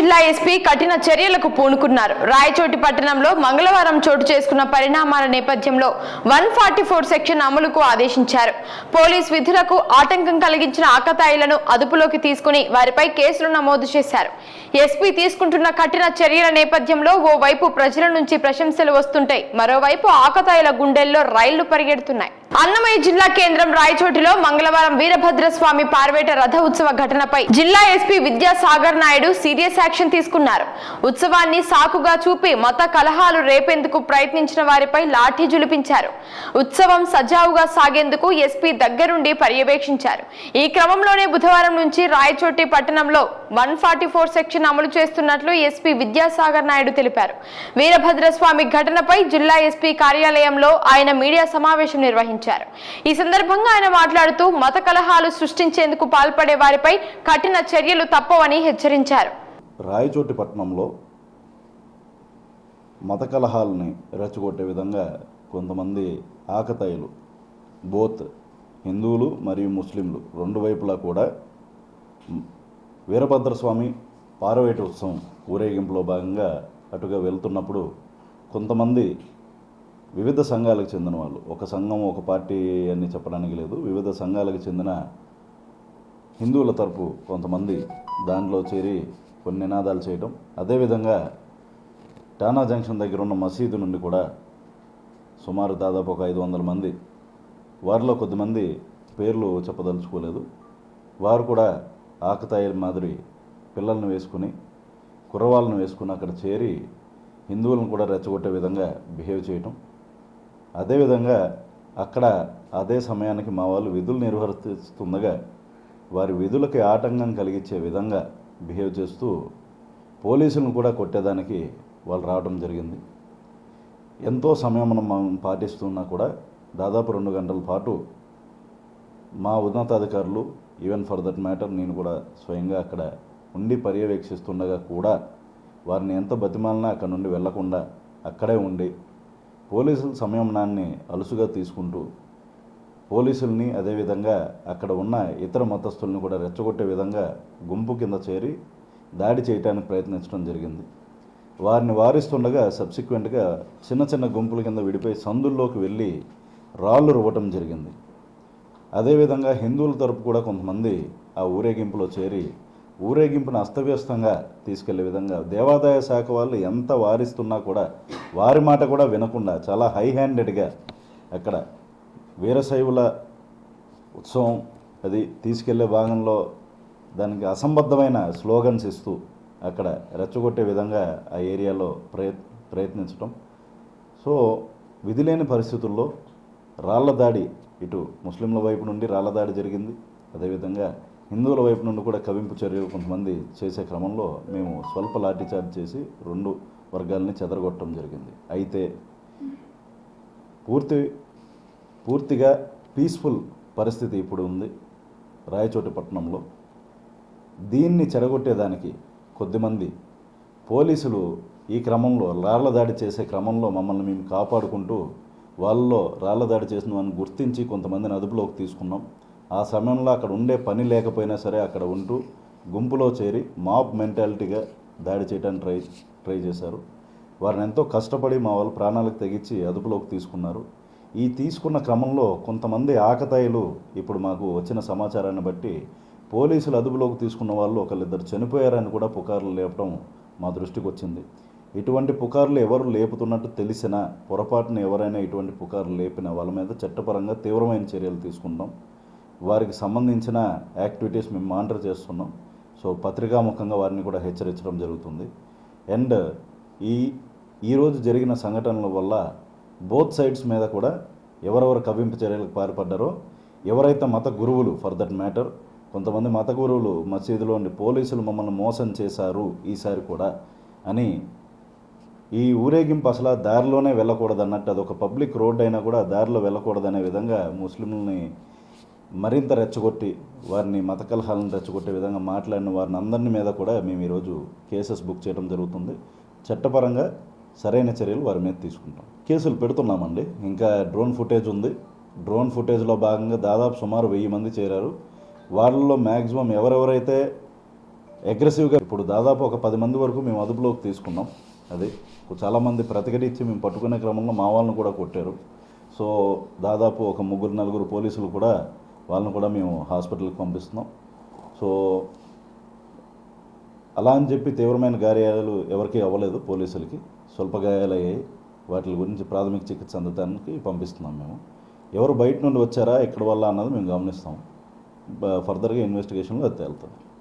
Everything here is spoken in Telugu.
జిల్లా ఎస్పీ కఠిన చర్యలకు పూనుకున్నారు. రాయచోటి పట్టణంలో మంగళవారం చోటు చేసుకున్న పరిణామాల నేపథ్యంలో వన్ ఫార్టీ ఫోర్ సెక్షన్ అమలుకు ఆదేశించారు. పోలీస్ విధులకు ఆటంకం కలిగించిన ఆకతాయిలను అదుపులోకి తీసుకుని వారిపై కేసులు నమోదు చేశారు. ఎస్పీ తీసుకుంటున్న కఠిన చర్యల నేపథ్యంలో ఓ వైపు ప్రజల నుంచి ప్రశంసలు వస్తుంటాయి. మరోవైపు ఆకతాయిల గుండెల్లో రైళ్ళు పరిగెడుతున్నాయి. అన్నమయ్య జిల్లా కేంద్రం రాయచోటిలో మంగళవారం వీరభద్రస్వామి పార్వేట రథ ఉత్సవ ఘటనపై జిల్లా SP Vidyasagar Naidu serious action తీసుకున్నారు. ఉత్సవాన్ని సాకుగా చూపి మత కలహాలు రేపేందుకు ప్రయత్నించిన వారిపై లాఠీ జులిపించారు. ఉత్సవం సజావుగా సాగేందుకు ఎస్పీ దగ్గరుండి పర్యవేక్షించారు. ఈ క్రమంలోనే బుధవారం నుంచి రాయచోటి పట్టణంలో వన్ ఫార్టీ ఫోర్ సెక్షన్ అమలు చేస్తున్నట్లు ఎస్పీ విద్యాసాగర్ నాయుడు తెలిపారు. వీరభద్రస్వామి ఘటనపై జిల్లా ఎస్పీ కార్యాలయంలో ఆయన మీడియా సమావేశం నిర్వహించారు. ఈ సందర్భంగా ఆయన మాట్లాడుతూ మత కలహాలు సృష్టించేందుకు పాల్పడే వారిపై కఠిన చర్యలు తప్పవని హెచ్చరించారు. రాయచోటి పట్టణంలో మత కలహాలని రెచ్చగొట్టే విధంగా కొంతమంది ఆకతాయిలు బోత్ హిందువులు మరియు ముస్లింలు రెండు వైపులా కూడా వీరభద్రస్వామి పారవేట ఉత్సవం ఊరేగింపులో భాగంగా అటుగా వెళ్తున్నప్పుడు కొంతమంది వివిధ సంఘాలకు చెందిన వాళ్ళు. ఒక సంఘం ఒక పార్టీ అని చెప్పడానికి లేదు. వివిధ సంఘాలకు చెందిన హిందువుల తరపు కొంతమంది దాంట్లో చేరి కొన్ని నినాదాలు చేయడం అదేవిధంగా టానా జంక్షన్ దగ్గర ఉన్న మసీదు నుండి కూడా సుమారు దాదాపు ఒక ఐదు వందల మంది వారిలో కొద్దిమంది పేర్లు చెప్పదలుచుకోలేదు. వారు కూడా ఆకతాయిల మాదిరి పిల్లల్ని వేసుకుని కుర్రవాళ్ళను వేసుకుని అక్కడ చేరి హిందువులను కూడా రెచ్చగొట్టే విధంగా బిహేవ్ చేయటం. అదేవిధంగా అక్కడ అదే సమయానికి మా వాళ్ళు విధులు నిర్వర్తిస్తుండగా వారి విధులకి ఆటంకం కలిగించే విధంగా బిహేవ్ చేస్తూ పోలీసులను కూడా కొట్టేదానికి వాళ్ళు రావడం జరిగింది. ఎంతో సమయం మనం పాటిస్తున్నా కూడా దాదాపు రెండు గంటల పాటు మా ఉన్నతాధికారులు ఈవెన్ ఫర్ దట్ మ్యాటర్ నేను కూడా స్వయంగా అక్కడ ఉండి పర్యవేక్షిస్తుండగా కూడా వారిని ఎంత బతిమాలినా అక్కడ నుండి వెళ్ళకుండా అక్కడే ఉండి పోలీసుల సంయమనాన్ని అలుసుగా తీసుకుంటూ పోలీసుల్ని అదేవిధంగా అక్కడ ఉన్న ఇతర మతస్థుల్ని కూడా రెచ్చగొట్టే విధంగా గుంపు కింద చేరి దాడి చేయడానికి ప్రయత్నించడం జరిగింది. వారిని వారిస్తుండగా సబ్సిక్వెంట్గా చిన్న చిన్న గుంపుల కింద విడిపోయి సందుల్లోకి వెళ్ళి రాళ్ళు రువ్వటం జరిగింది. అదేవిధంగా హిందువుల తరపు కూడా కొంతమంది ఆ ఊరేగింపులో చేరి ఊరేగింపును అస్తవ్యస్తంగా తీసుకెళ్ళే విధంగా దేవాదాయ శాఖ వాళ్ళు ఎంత వారిస్తున్నా కూడా వారి మాట కూడా వినకుండా చాలా హై హ్యాండెడ్గా అక్కడ వీరశైవుల ఉత్సవం అది తీసుకెళ్ళే భాగంలో దానికి అసంబద్ధమైన స్లోగన్స్ ఇస్తూ అక్కడ రెచ్చగొట్టే విధంగా ఆ ఏరియాలో ప్రయత్ ప్రయత్నించడం సో విధిలేని పరిస్థితుల్లో రాళ్ళ దాడి ఇటు ముస్లింల వైపు నుండి రాళ్ళ దాడి జరిగింది. అదేవిధంగా హిందువుల వైపు నుండి కూడా కవింపు చర్యలు కొంతమంది చేసే క్రమంలో మేము స్వల్ప లాఠీచార్జ్ చేసి రెండు వర్గాలని చెదరగొట్టడం జరిగింది. అయితే పూర్తి పూర్తిగా పీస్ఫుల్ పరిస్థితి ఇప్పుడు ఉంది రాయచోటి పట్టణంలో దీన్ని చెడగొట్టేదానికి కొద్దిమంది పోలీసులు ఈ క్రమంలో రాళ్ళ దాడి చేసే క్రమంలో మమ్మల్ని మేము కాపాడుకుంటూ వాళ్ళలో రాళ్ళ దాడి చేసిన వారిని గుర్తించి కొంతమందిని అదుపులోకి తీసుకున్నాం. ఆ సమయంలో అక్కడ ఉండే పని లేకపోయినా సరే అక్కడ ఉంటూ గుంపులో చేరి మాబ్ మెంటాలిటీగా దాడి చేయడానికి ట్రై ట్రై చేశారు. వారిని ఎంతో కష్టపడి మా వాళ్ళు ప్రాణాలకు తెగించి అదుపులోకి తీసుకున్నారు. ఈ తీసుకున్న క్రమంలో కొంతమంది ఆకతాయిలు ఇప్పుడు మాకు వచ్చిన సమాచారాన్ని బట్టి పోలీసులు అదుపులోకి తీసుకున్న వాళ్ళు ఒకళ్ళిద్దరు చనిపోయారని కూడా పుకార్లు లేపడం మా దృష్టికి వచ్చింది. ఇటువంటి పుకార్లు ఎవరు లేపుతున్నట్టు తెలిసినా పొరపాటున ఎవరైనా ఇటువంటి పుకార్లు లేపిన వాళ్ళ మీద చట్టపరంగా తీవ్రమైన చర్యలు తీసుకుంటాం. వారికి సంబంధించిన యాక్టివిటీస్ మేము మానిటర్ చేస్తున్నాం. సో పత్రికాముఖంగా వారిని కూడా హెచ్చరించడం జరుగుతుంది. అండ్ ఈ ఈరోజు జరిగిన సంఘటనల వల్ల బోత్ సైడ్స్ మీద కూడా ఎవరెవరు కవ్వింపు చర్యలకు పాల్పడ్డారో ఎవరైతే మత గురువులు ఫర్ దట్ మ్యాటర్ కొంతమంది మత గురువులు మసీదులో ఉండి పోలీసులు మమ్మల్ని మోసం చేశారు ఈసారి కూడా అని ఈ ఊరేగింపు అసలు ఆ దారిలోనే వెళ్ళకూడదు అన్నట్టు అదొక పబ్లిక్ రోడ్ అయినా కూడా దారిలో వెళ్ళకూడదనే విధంగా ముస్లింలని మరింత రెచ్చగొట్టి వారిని మత కలహాలను రెచ్చగొట్టే విధంగా మాట్లాడిన వారిని అందరిని మీద కూడా మేము ఈరోజు కేసెస్ బుక్ చేయడం జరుగుతుంది. చట్టపరంగా సరైన చర్యలు వారి మీద తీసుకుంటాం. కేసులు పెడుతున్నామండి. ఇంకా డ్రోన్ ఫుటేజ్ ఉంది. డ్రోన్ ఫుటేజ్లో భాగంగా దాదాపు సుమారు వెయ్యి మంది చేరారు. వాళ్ళలో మ్యాక్సిమం ఎవరెవరైతే అగ్రెసివ్గా ఇప్పుడు దాదాపు ఒక పది మంది వరకు మేము అదుపులోకి తీసుకున్నాం. అది చాలామంది ప్రతిఘటించి మేము పట్టుకునే క్రమంలో మా వాళ్ళని కూడా కొట్టారు. సో దాదాపు ఒక ముగ్గురు నలుగురు పోలీసులు కూడా వాళ్ళని కూడా మేము హాస్పిటల్కి పంపిస్తున్నాం. సో అలా అని చెప్పి తీవ్రమైన గాయాలు ఎవరికీ అవ్వలేదు పోలీసులకి. స్వల్ప గాయాలు అయ్యాయి వాటి గురించి ప్రాథమిక చికిత్స అందటానికి పంపిస్తున్నాం మేము. ఎవరు బయట నుండి వచ్చారా ఎక్కడ వల్ల అన్నది మేము గమనిస్తాం. ఫర్దర్గా ఇన్వెస్టిగేషన్లో అది తేలుతుంది